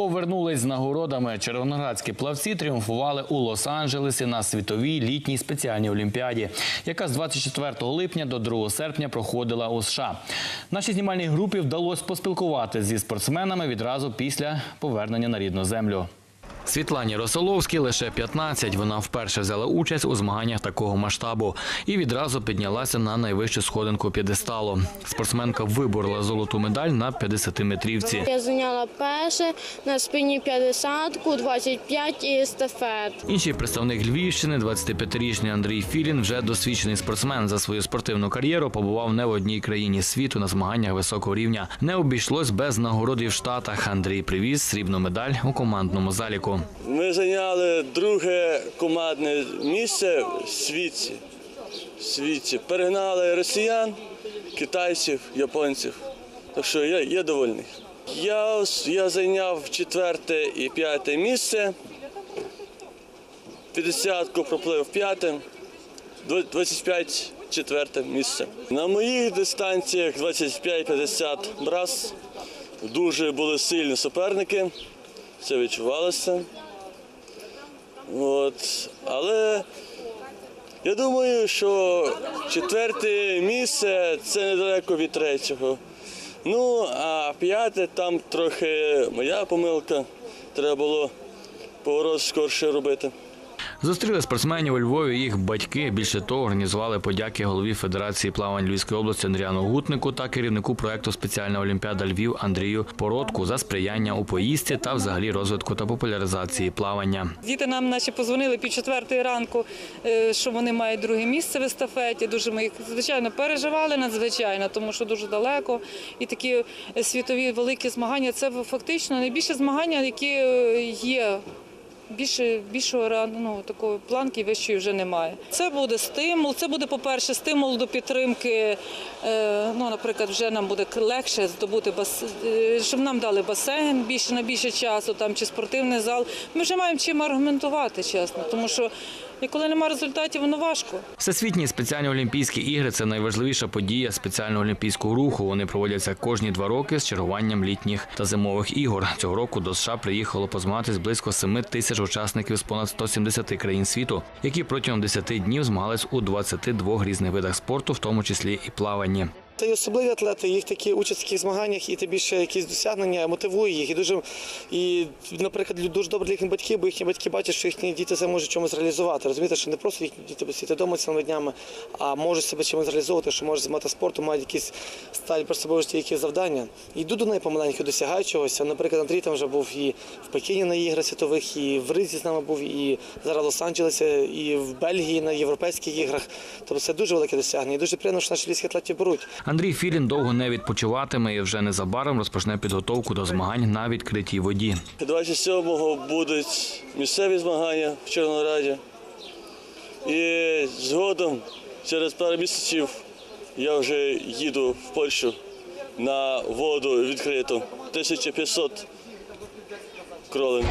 Повернулись з нагородами. Червоноградські плавці тріумфували у Лос-Анджелесі на світовій літній спеціальній олімпіаді, яка з 24 липня до 2 серпня проходила у США. Нашій знімальній групі вдалося поспілкуватися зі спортсменами відразу після повернення на рідну землю. Світлані Росоловській лише 15. Вона вперше взяла участь у змаганнях такого масштабу і відразу піднялася на найвищу сходинку п'єдесталу. Спортсменка виборола золоту медаль на 50-метрівці. Я зайняла перше на спині 50, 25 і естафет. Інший представник Львівщини, 25-річний Андрій Філін, вже досвідчений спортсмен за свою спортивну кар'єру, побував не в одній країні світу на змаганнях високого рівня. Не обійшлось без нагород і в Штатах. Андрій привіз срібну медаль у командному заліку. Ми зайняли друге командне місце в світі. В світі. Перегнали росіян, китайців, японців. Так що я, я довольний. Я, я зайняв четверте і п'яте місце. 50-ку проплив п'яте, 25 четверте місце. На моїх дистанціях 25-50 брас дуже були сильні суперники. Це відчувалося. От. Але я думаю, що четверте місце це недалеко від третього. Ну, а п'яте там трохи моя помилка. Треба було поворот скорше робити. Зустріли спортсменів у Львові їх батьки. Більше того, організували подяки голові Федерації плавань Львівської області Андріану Гутнику та керівнику проекту Спеціальна Олімпіада Львів Андрію Породку за сприяння у поїздці та взагалі розвитку та популяризації плавання. Діти нам наші позвонили пів четвертої ранку, е, що вони мають друге місце в естафеті. Дуже ми їх звичайно переживали надзвичайно, тому що дуже далеко. І такі е, світові великі змагання це фактично найбільше змагання, які е, є. Більше більшого ну, такої планки вищої вже немає. Це буде стимул. Це буде, по-перше, стимул до підтримки. Е, ну, наприклад, вже нам буде легше здобути бас, е, щоб нам дали басейн більше на більше часу, там чи спортивний зал. Ми вже маємо чим аргументувати, чесно, тому що і коли немає результатів, воно важко. Всесвітні спеціальні олімпійські ігри це найважливіша подія спеціального олімпійського руху. Вони проводяться кожні два роки з чергуванням літніх та зимових ігор. Цього року до США приїхало позмагатись близько 7 тисяч учасників з понад 170 країн світу, які протягом 10 днів змагались у 22 різних видах спорту, в тому числі і плаванні. Та й особливі атлети, їх такі участь в таких змаганнях, і тим більше якісь досягнення мотивує їх. І дуже і, наприклад, дуже добре для їхніх батьків, бо їхні батьки бачать, що їхні діти це можуть чомусь реалізувати. Розумієте, що не просто їхні діти сидіти вдома цілими днями, а можуть себе чимось реалізовувати, що можуть займатися спортом, мають якісь ставлять перед собою якісь завдання. І йдуть до неї помаленьку, досягають чогось. Наприклад, Андрій там вже був і в Пекіні на іграх світових, і в Ризі з нами був, і зараз в Лос-Анджелесі, і в Бельгії на європейських іграх. Тобто це дуже велике досягнення. І дуже приємно, що наші львівські атлети беруть. Андрій Філін довго не відпочиватиме і вже незабаром розпочне підготовку до змагань на відкритій воді. 27-го будуть місцеві змагання в Чорнораді. І згодом, через пару місяців, я вже їду в Польщу на воду відкриту 1500 кролин.